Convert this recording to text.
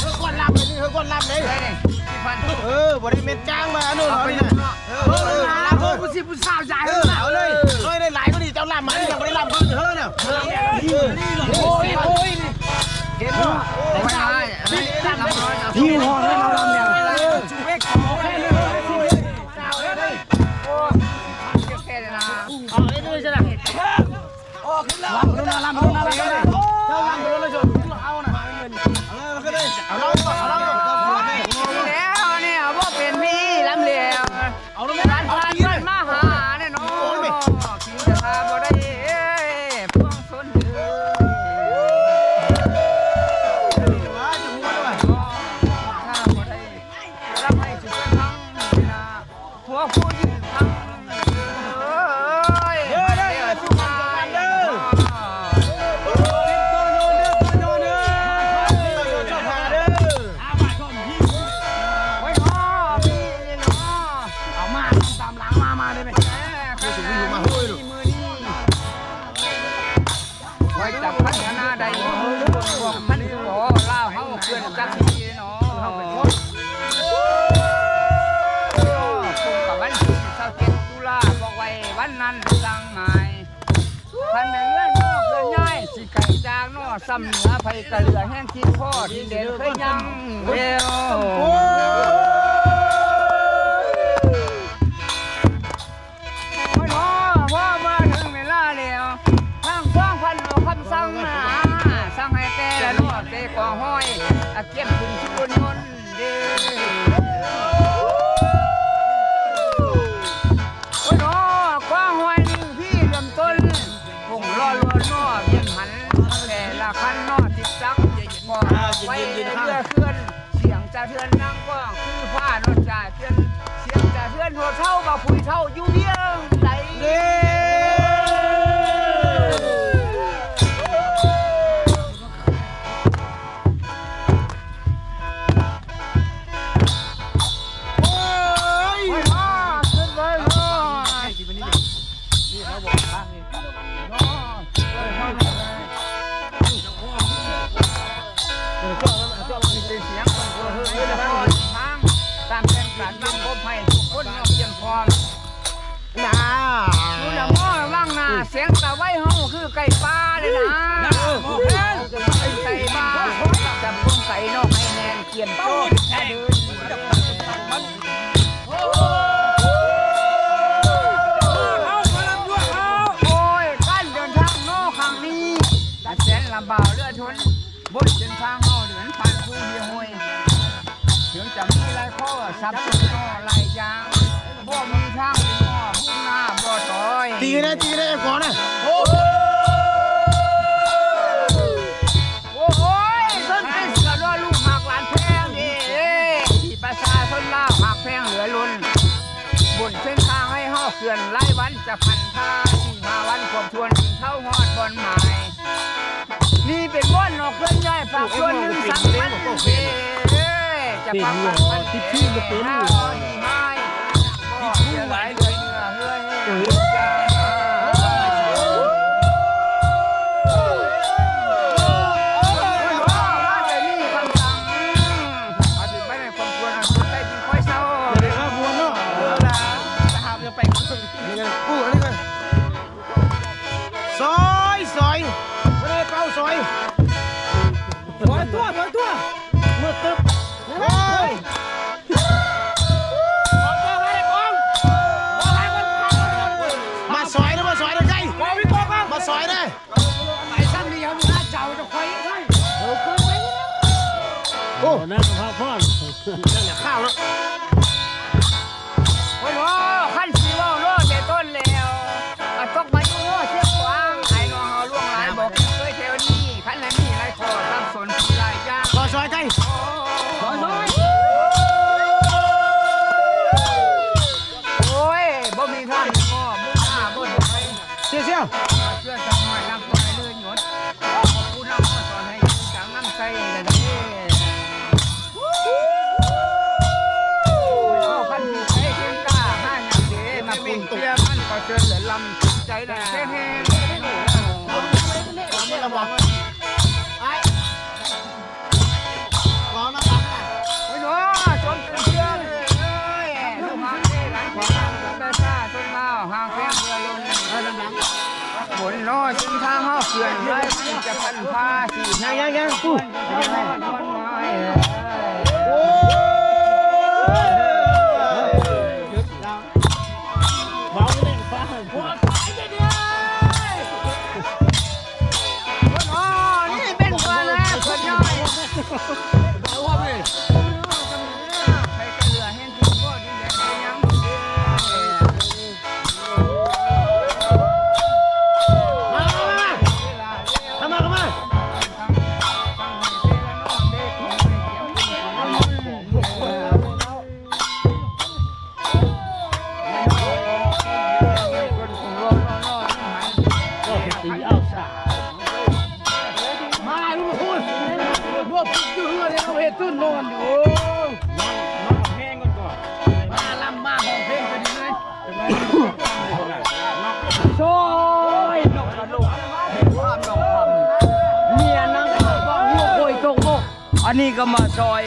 เขากดรับเลยนี่เลากดรับเลยเออบริเวณจ้างมาอันนู้นเอาไปนะเออเออรับเออผู้สิผู้สาวใหญ่เอาเลยเฮ้ยลด้หลายก็ดีเจ้าลำมายังไม่ได้ลำเพิ่มเธอเนี่ยโอ้ยโอ้ยเห็นป่ะไม่ได้ยี่ห้อให้เราลำเนี่ยออกขึ้นแล้วลำลำลำลำ ราร้านทานบ้านมาหาเนี่ยเนาะกินจะหาบ่ได้พวงสนเด้อถ้าบ่ได้รับให้สุดทั้งนี่นะหัวผู้ยืนทั้ง ซ้ำเหนือไผกะเหลือแห้งคิดพ่อที่เด่นเคยยังเวล ไว้เรือเคลื่อนเสียงจะเทือนนั่งกว้างคือผ้านอจ่าเทือนเสียงจะเทือนหัวเท่าบ่คุยเท่าอยู่เเสียงคนตัวเฮ้ยแล้วทางตามแผนการนำพบให้ทุกคนเอาเพียงพร้อมนาดูละม้อว่างนาเสียงตะไว้เฮาคือไก่ป้าเลยนะไก่ไก่ป้าจับพวงไก่นอกให้แนนเกียนโต๊ะแค่เดินโอ้ารเดินทางนอกครั้งนี้แต่แสนลำบากเลือดทน บนเดินทางเฮาเดินผ่านผู้เดียวห้วยถึงจะมีหลายข้อสับสนก็หลายอย่างบ่มีทางเป็นข้อมุ่งหน้าบ่ถอยตีนะตีนะก่อนนะโอ้โอ้ยต้นเป็นกระโดดลูกหักหลานแพงดิที่ประชาชนล่าหักแพงเหลือล้นบนเส้นทางให้ห่อเขื่อนไล่วันจะพันท่าสี่ห้าวันครบทวนเท่าหอดบนหมาย นี่เป็นบ้านนอกเคลื่อนย้ายฝากส่วนหนึ่งสำคัญเอ้ยจะปักปักมันที่พี่มันเป็น มาซอยนะโอ้นั่นข้าวพอดนั่นแหละข้าวแล้วโอ้ยขั้นสีว่าโลดแต่ต้นแล้วตกมาอยู่ น้อยที่ทางห้าเขื่อนไว้จะพันพาสียังยังยัง นี่ก็มาซอย